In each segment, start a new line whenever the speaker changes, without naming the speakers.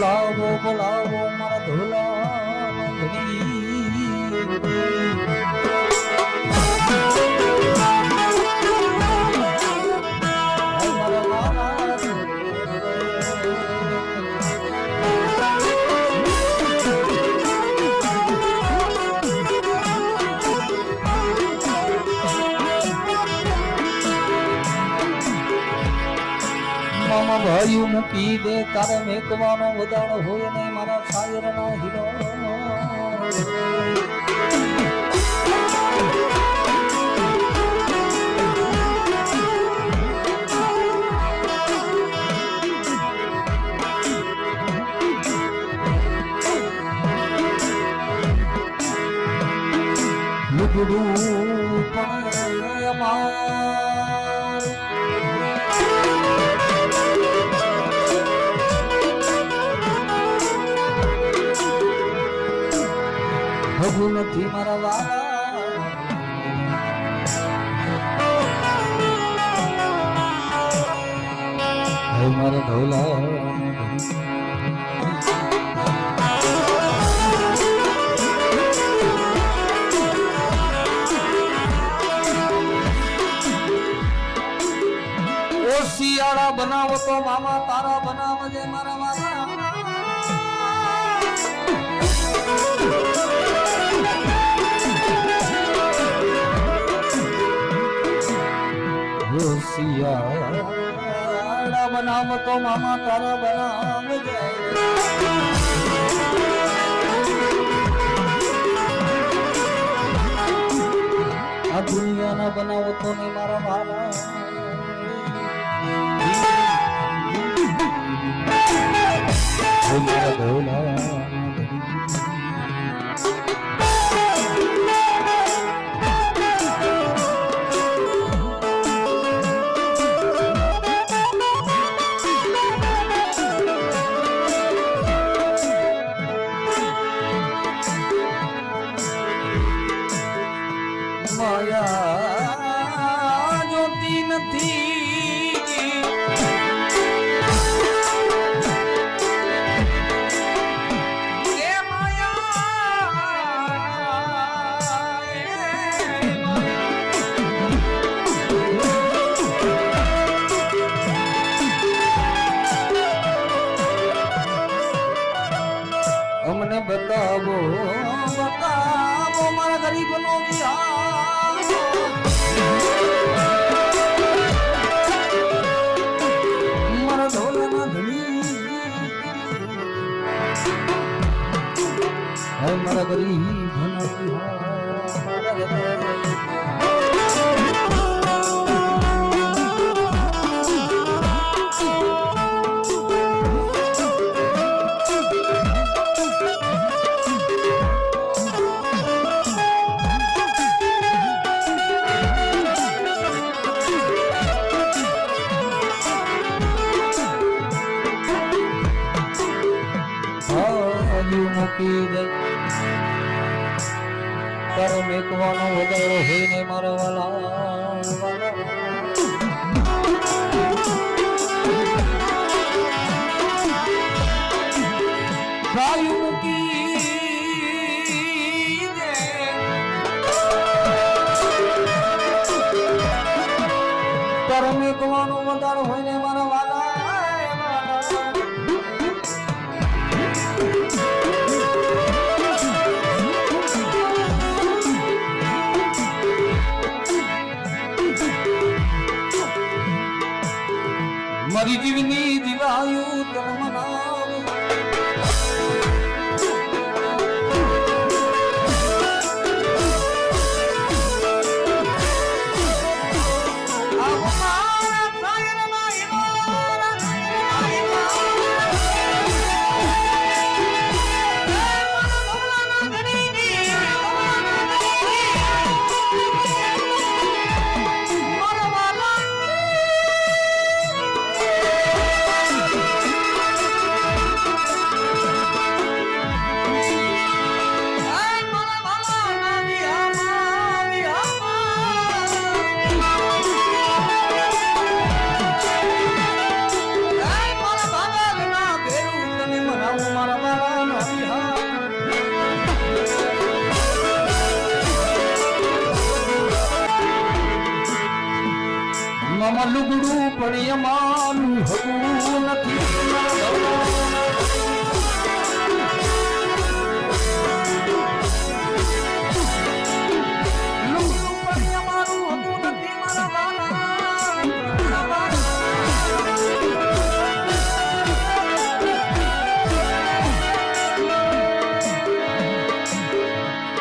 બોલાવો બોલાવો મારા ધોલા મામા ભાઈ મૂકી દે તારે મેકવાનો વધારો હોય ને મારા શાયર ના હીરો. લુગડું હગુ નથી મારા વાળા મારા ઓ શિયાળા બનાવો તો મામા તારા બનાવજે મારા વાલા. સિયાળા બનાવ તો મામા તારા બનાવ આ દુનિયાના બનાવો તો મારા વાલા મારા ગરીબનો મૂકી દે તારો મેકવાનો મેકવાનો વધારો હોય ને મારા મારી જીવની દિવાયું તન મનાવ મારા હતું નથી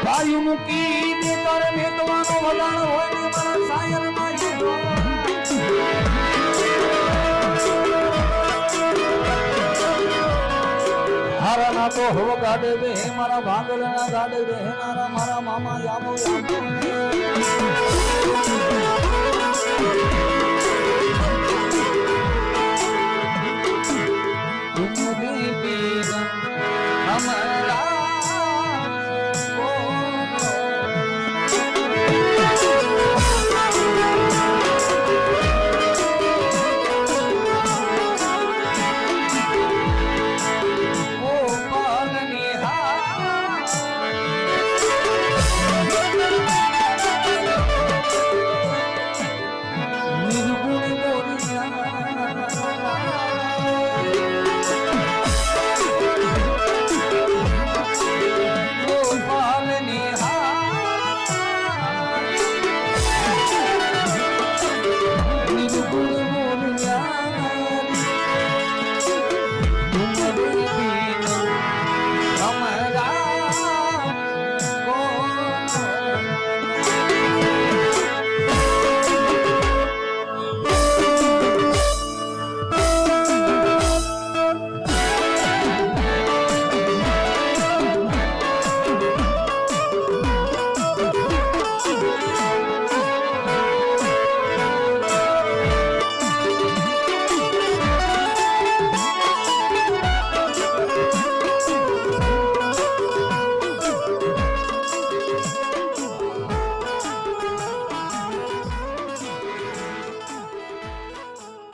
મારા મૂકી દે તારે વગાડ હોય ને મારા સાયરમાં યુવાનો. ના તો હો ગાડે બે હે મારા ભાગલ ના ગાડે બે હે મારા મારા મામા યામો યામો.